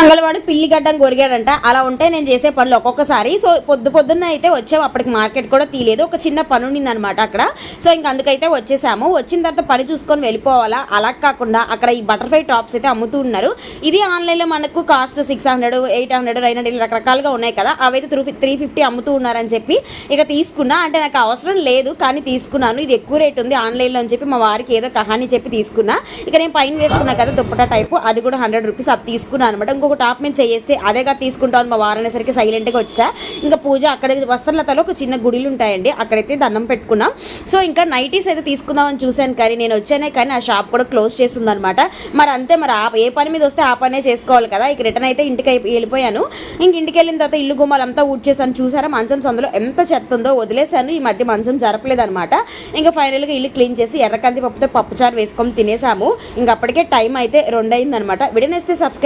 మంగళవాడు పిల్లి గడ్డం కొరిగాడంట అలా ఉంటే నేను చేసే పనులు ఒక్కొక్కసారి. సో పొద్దు పొద్దున్న అయితే వచ్చాము అప్పటికి మార్కెట్ కూడా తీయలేదు. ఒక చిన్న పని ఉండింది అనమాట అక్కడ. సో ఇంక అందుకైతే వచ్చేసాము. వచ్చిన తర్వాత పని చూసుకొని వెళ్ళిపోవాలా? అలా కాకుండా అక్కడ ఈ బటర్ఫ్లై టాప్స్ అయితే అమ్ముతూ ఉన్నారు. ఇది ఆన్లైన్లో మనకు cost six hundred eight hundred nine hundred రకరకాలుగా ఉన్నాయి కదా. అవైతే త్రీ త్రీ ఫిఫ్టీ అమ్ముతూ ఉన్నారని చెప్పి ఇక తీసుకున్నా. అంటే నాకు అవసరం లేదు కానీ తీసుకున్నాను. ఇది ఎక్కువ రేట్ ఉంది ఆన్లైన్లో అని చెప్పి మా వారికి ఏదో కహాని చెప్పి తీసుకున్నా. ఇక నేను పైన వేసుకున్నా కదా దుప్పటా టైపు. అది కూడా హండ్రెడ్ రూపీస్ అది తీసుకున్నాను అనమాట ఒక టాప్ మీద చేస్తే అదేగా తీసుకుంటాను మా వారనేసరికి సైలెంట్గా వచ్చా ఇంకా పూజ అక్కడ వస్త్రలతలో ఒక చిన్న గుడిలు ఉంటాయండి అక్కడైతే దండం పెట్టుకున్నాం. సో ఇంకా నైటీస్ అయితే తీసుకుందామని చూశాను కానీ నేను వచ్చానే కానీ ఆ షాప్ కూడా క్లోజ్ చేస్తుందనమాట మరి అంతే మరి ఆ ఏ పని మీద వస్తే ఆ పనే చేసుకోవాలి కదా. ఇక రిటర్న్ అయితే ఇంటికి వెళ్ళిపోయాను. ఇంక ఇంటికి వెళ్ళిన తర్వాత ఇల్లు గుమ్మాలంతా ఊడ్చేసాను చూసారా మంచం సందులో ఎంత చెత్త ఉందో వదిలేశాను. ఈ మధ్య మంచం జరపలేదనమాట ఇంకా ఫైనల్గా ఇల్లు క్లీన్ చేసి ఎర్రకంది పప్పుతో పప్పుచారు వేసుకొని తినేసాము. ఇంక అప్పటికే టైం అయితే రెండు అయిందనమాట విడనేస్తే సబ్స్క్రైబ్